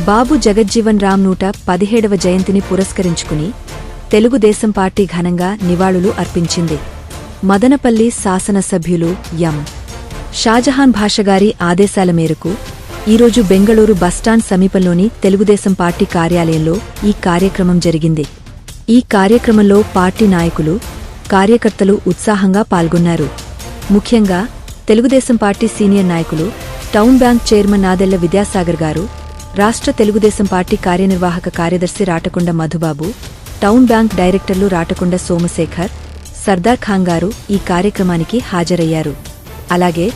బాబు జగజ్జీవన్ రామ్ నూట పదిహేడవ జయంతిని పురస్కరించుకుని తెలుగుదేశం పార్టీ ఘనంగా నివాళులు అర్పించింది. మదనపల్లి శాసనసభ్యులు ఎం. షాజహాన్ భాషగారి ఆదేశాల మేరకు ఈరోజు బెంగళూరు బస్టాండ్ సమీపంలోని తెలుగుదేశం పార్టీ కార్యాలయంలో ఈ కార్యక్రమం జరిగింది. ఈ కార్యక్రమంలో పార్టీ నాయకులు కార్యకర్తలు ఉత్సాహంగా పాల్గొన్నారు. ముఖ్యంగా తెలుగుదేశం పార్టీ సీనియర్ నాయకులు town bank chairman Nadella Vidyasagar గారు రాష్ట్ర తెలుగుదేశం పార్టీ కార్యనిర్వాహక కార్యదర్శి రాటకొండ మధుబాబు టౌన్ బ్యాంక్ డైరెక్టర్లు రాటకొండ సోమశేఖర్ సర్దార్ ఖాన్ గారు ఈ కార్యక్రమానికి హాజరయ్యారు. అలాగే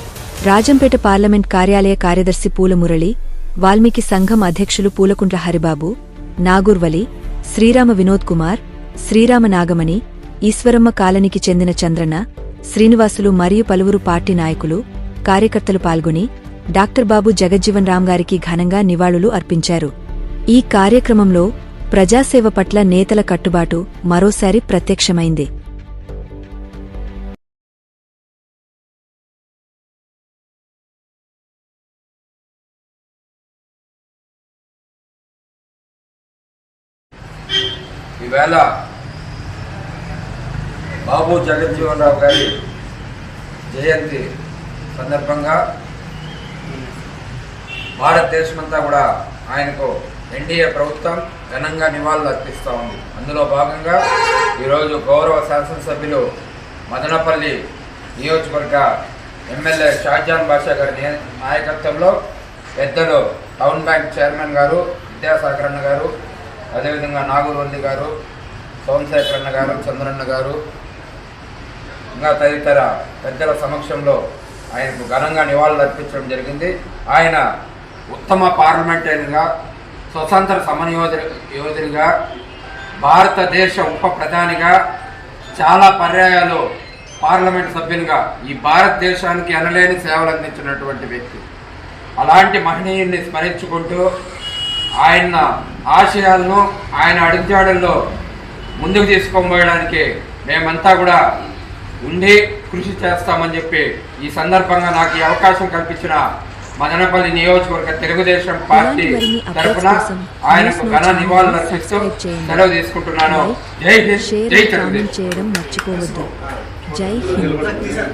రాజంపేట పార్లమెంట్ కార్యాలయ కార్యదర్శి పూలమురళి వాల్మీకి సంఘం అధ్యక్షులు పూలకుంట్ల హరిబాబు నాగూర్వలి శ్రీరామ వినోద్ కుమార్ శ్రీరామ నాగమణి ఈశ్వరమ్మ కాలనీకి చెందిన చంద్రన శ్రీనివాసులు మరియు పలువురు పార్టీ నాయకులు కార్యకర్తలు పాల్గొని డాక్టర్ బాబు జగజ్జీవన్ రామ్ గారికి ఘనంగా నివాళులు అర్పించారు. ఈ కార్యక్రమంలో ప్రజాసేవ పట్ల నేతల కట్టుబాటు మరోసారి ప్రత్యక్షమైంది. ఈవేళ బాబు జగజ్జీవన్ రావు గారి జయంతి సందర్భంగా భారతదేశమంతా కూడా ఆయనకు ఎన్డీఏ ప్రభుత్వం ఘనంగా నివాళులు అర్పిస్తూ ఉంది. అందులో భాగంగా ఈరోజు గౌరవ శాసనసభ్యులు మదనపల్లి నియోజకవర్గ ఎమ్మెల్యే షాజాన్ బాషా గారి నాయకత్వంలో పెద్దలు టౌన్ బ్యాంక్ చైర్మన్ గారు విద్యాసాగర్ అన్న గారు అదేవిధంగా నాగూర్వల్లి గారు సోమశేఖర్ అన్న గారు చంద్రన్న గారు ఇంకా తదితర పెద్దల సమక్షంలో ఆయనకు ఘనంగా నివాళులు అర్పించడం జరిగింది. ఆయన ఉత్తమ పార్లమెంటరీగా స్వతంత్ర సమన్యోధి యోధునిగా భారతదేశ ఉప ప్రధానిగా చాలా పర్యాయాలు పార్లమెంట్ సభ్యునిగా ఈ భారతదేశానికి ఎనలేని సేవలు అందించినటువంటి వ్యక్తి. అలాంటి మహనీయుల్ని స్మరించుకుంటూ ఆయన ఆశయాలను ఆయన అడుగుజాడల్లో ముందుకు తీసుకొని మేమంతా కూడా ఉండి కృషి చేస్తామని చెప్పి ఈ సందర్భంగా నాకు ఈ అవకాశం కల్పించిన మదనపల్లి నియోజకవర్గ తెలుగుదేశం పార్టీ తరఫున ఆయనకు ఘన నివాళులు అర్పిస్తూ. సెలవు తీసుకుంటున్నాను. జై హింద్. జై తెలుగుదేశం. చేయడం మర్చిపోవద్దు. జై హింద్.